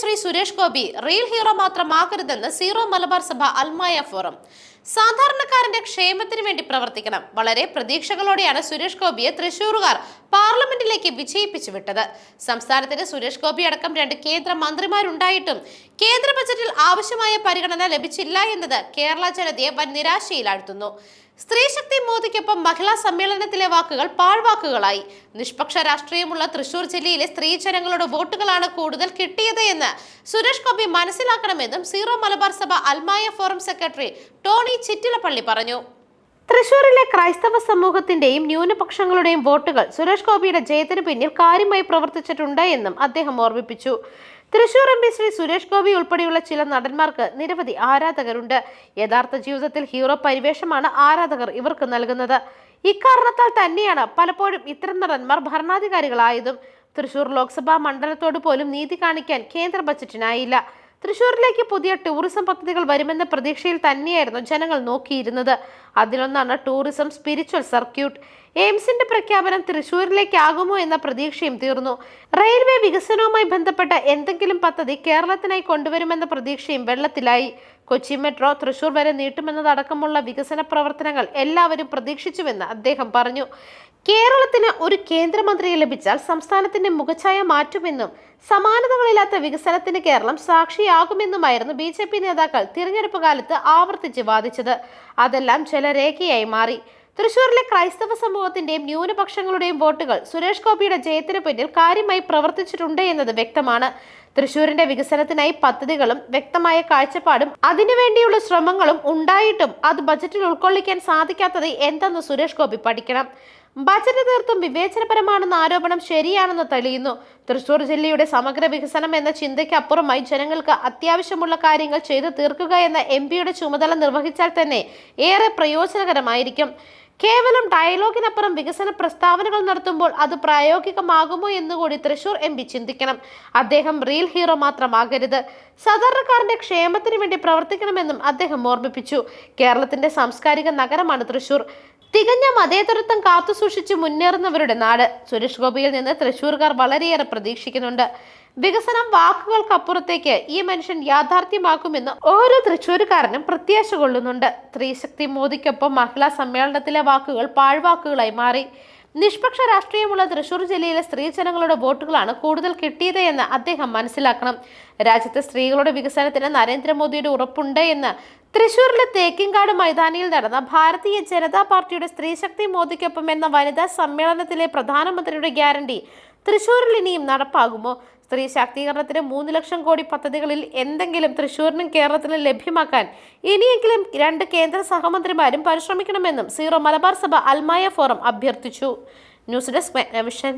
Shri Suresh Gopi real hero മാത്രമാകരുതെന്ന് zero Malabar Sabha Almaya forum സാധാരണക്കാരന്റെ ക്ഷേമത്തിന് വേണ്ടി പ്രവർത്തിക്കണം. വളരെ പ്രതീക്ഷകളോടെയാണ് സുരേഷ് ഗോപിയെ തൃശൂരുകാർ പാർലമെന്റിലേക്ക് വിജയിപ്പിച്ചു വിട്ടത്. സംസ്ഥാനത്തിന് സുരേഷ് ഗോപി അടക്കം രണ്ട് കേന്ദ്ര മന്ത്രിമാരുണ്ടായിട്ടും കേന്ദ്ര ബജറ്റിൽ ആവശ്യമായ പരിഗണന ലഭിച്ചില്ല എന്നത് കേരള ജനതയെ വൻ നിരാശയിലാഴ്ത്തുന്നു. സ്ത്രീശക്തി മോദിക്കൊപ്പം മഹിളാ സമ്മേളനത്തിലെ വാക്കുകൾ പാഴ്വാക്കുകളായി. നിഷ്പക്ഷ രാഷ്ട്രീയമുള്ള തൃശൂർ ജില്ലയിലെ സ്ത്രീ ജനങ്ങളുടെ വോട്ടുകളാണ് കൂടുതൽ കിട്ടിയത് എന്ന് സുരേഷ് ഗോപി മനസ്സിലാക്കണമെന്നും zero Malabar Sabha Almaya forum secretary Tony Chittilappilly പറഞ്ഞു. തൃശൂരിലെ ക്രൈസ്തവ സമൂഹത്തിന്റെയും ന്യൂനപക്ഷങ്ങളുടെയും വോട്ടുകൾ സുരേഷ് ഗോപിയുടെ ജയത്തിന് പിന്നിൽ കാര്യമായി പ്രവർത്തിച്ചിട്ടുണ്ട് എന്നും അദ്ദേഹം ഓർമ്മിപ്പിച്ചു. തൃശൂർ എം പി ശ്രീ സുരേഷ് ഗോപി ഉൾപ്പെടെയുള്ള ചില നടന്മാർക്ക് നിരവധി ആരാധകരുണ്ട്. യഥാർത്ഥ ജീവിതത്തിൽ ഹീറോ പരിവേഷമാണ് ആരാധകർ ഇവർക്ക് നൽകുന്നത്. ഇക്കാരണത്താൽ തന്നെയാണ് പലപ്പോഴും ഇത്തരം നടന്മാർ ഭരണാധികാരികളായതും. തൃശൂർ ലോക്സഭാ മണ്ഡലത്തോട് പോലും നീതി കാണിക്കാൻ കേന്ദ്ര ബജറ്റിനായില്ല. തൃശൂരിലേക്ക് പുതിയ ടൂറിസം പദ്ധതികൾ വരുമെന്ന പ്രതീക്ഷയിൽ തന്നെയായിരുന്നു ജനങ്ങൾ നോക്കിയിരുന്നത്. അതിലൊന്നാണ് ടൂറിസം സ്പിരിച്വൽ സർക്യൂട്ട്. എയിംസിന്റെ പ്രഖ്യാപനം തൃശൂരിലേക്കാകുമോ എന്ന പ്രതീക്ഷയും തീർന്നു. റെയിൽവേ വികസനവുമായി ബന്ധപ്പെട്ട എന്തെങ്കിലും പദ്ധതി കേരളത്തിനായി കൊണ്ടുവരുമെന്ന പ്രതീക്ഷയും വെള്ളത്തിലായി. കൊച്ചി മെട്രോ തൃശൂർ വരെ നീട്ടുമെന്നതടക്കമുള്ള വികസന പ്രവർത്തനങ്ങൾ എല്ലാവരും പ്രതീക്ഷിച്ചുവെന്ന് അദ്ദേഹം പറഞ്ഞു. കേരളത്തിന് ഒരു കേന്ദ്രമന്ത്രിയെ ലഭിച്ചാൽ സംസ്ഥാനത്തിന്റെ മുഖഛായ മാറ്റുമെന്നും സമാനതകളില്ലാത്ത വികസനത്തിന് കേരളം സാക്ഷിയാകുമെന്നുമായിരുന്നു ബി നേതാക്കൾ തിരഞ്ഞെടുപ്പ് കാലത്ത് ആവർത്തിച്ച് വാദിച്ചത്. അതെല്ലാം ചില രേഖയായി മാറി. തൃശൂരിലെ ക്രൈസ്തവ സമൂഹത്തിന്റെയും ന്യൂനപക്ഷങ്ങളുടെയും വോട്ടുകൾ സുരേഷ് ഗോപിയുടെ ജയത്തിന് പിന്നിൽ കാര്യമായി പ്രവർത്തിച്ചിട്ടുണ്ട് എന്നത് വ്യക്തമാണ്. തൃശൂരിന്റെ വികസനത്തിനായി പദ്ധതികളും വ്യക്തമായ കാഴ്ചപ്പാടും അതിനുവേണ്ടിയുള്ള ശ്രമങ്ങളും ഉണ്ടായിട്ടും അത് ബജറ്റിൽ ഉൾക്കൊള്ളിക്കാൻ സാധിക്കാത്തത് എന്തെന്ന് സുരേഷ് ഗോപി പഠിക്കണം. ബജറ്റ് തീർത്തും വിവേചനപരമാണെന്ന ആരോപണം ശരിയാണെന്ന് തെളിയുന്നു. തൃശൂർ ജില്ലയുടെ സമഗ്ര വികസനം എന്ന ചിന്തയ്ക്ക് അപ്പുറമായി ജനങ്ങൾക്ക് അത്യാവശ്യമുള്ള കാര്യങ്ങൾ ചെയ്തു തീർക്കുക എന്ന എം ചുമതല നിർവഹിച്ചാൽ തന്നെ ഏറെ പ്രയോജനകരമായിരിക്കും. കേവലം ഡയലോഗിനപ്പുറം വികസന പ്രസ്താവനകൾ നടത്തുമ്പോൾ അത് പ്രായോഗികമാകുമോ എന്ന് കൂടി തൃശൂർ എം പി ചിന്തിക്കണം. അദ്ദേഹം റിയൽ ഹീറോ മാത്രമാകരുത്. സാധാരണക്കാരന്റെ ക്ഷേമത്തിന് വേണ്ടി പ്രവർത്തിക്കണമെന്നും അദ്ദേഹം ഓർമ്മിപ്പിച്ചു. കേരളത്തിന്റെ സാംസ്കാരിക നഗരമാണ് തൃശൂർ. തികഞ്ഞ മതേതരത്വം കാത്തുസൂക്ഷിച്ച് മുന്നേറുന്നവരുടെ നാട്. സുരേഷ് ഗോപിയിൽ നിന്ന് തൃശൂർക്കാർ വളരെയേറെ പ്രതീക്ഷിക്കുന്നുണ്ട്. വികസനം വാക്കുകൾക്കപ്പുറത്തേക്ക് ഈ മനുഷ്യൻ യാഥാർത്ഥ്യമാക്കുമെന്ന് ഓരോ തൃശ്ശൂരുകാരനും പ്രത്യാശ കൊള്ളുന്നുണ്ട്. സ്ത്രീശക്തി മോദിക്കൊപ്പം മഹിളാ സമ്മേളനത്തിലെ വാക്കുകൾ പാഴ്വാക്കുകളായി മാറി. നിഷ്പക്ഷ രാഷ്ട്രീയമുള്ള തൃശൂർ ജില്ലയിലെ സ്ത്രീ ജനങ്ങളുടെ വോട്ടുകളാണ് കൂടുതൽ കിട്ടിയത് എന്ന് അദ്ദേഹം മനസ്സിലാക്കണം. രാജ്യത്തെ സ്ത്രീകളുടെ വികസനത്തിന് നരേന്ദ്രമോദിയുടെ ഉറപ്പുണ്ട് എന്ന് തൃശൂരിലെ തേക്കിങ്കാട് മൈതാനിയിൽ നടന്ന ഭാരതീയ ജനതാ പാർട്ടിയുടെ സ്ത്രീശക്തി മോദിക്കൊപ്പം എന്ന വനിതാ സമ്മേളനത്തിലെ പ്രധാനമന്ത്രിയുടെ ഗ്യാരണ്ടി തൃശൂരിൽ ഇനിയും നടപ്പാകുമോ? സ്ത്രീ ശാക്തീകരണത്തിന് മൂന്ന് ലക്ഷം കോടി പദ്ധതികളിൽ എന്തെങ്കിലും തൃശൂരിനും കേരളത്തിനും ലഭ്യമാക്കാൻ ഇനിയെങ്കിലും രണ്ട് കേന്ദ്ര സഹമന്ത്രിമാരും പരിശ്രമിക്കണമെന്നും സീറോ മലബാർ സഭ അൽമായ ഫോറം അഭ്യർത്ഥിച്ചു. News desk vision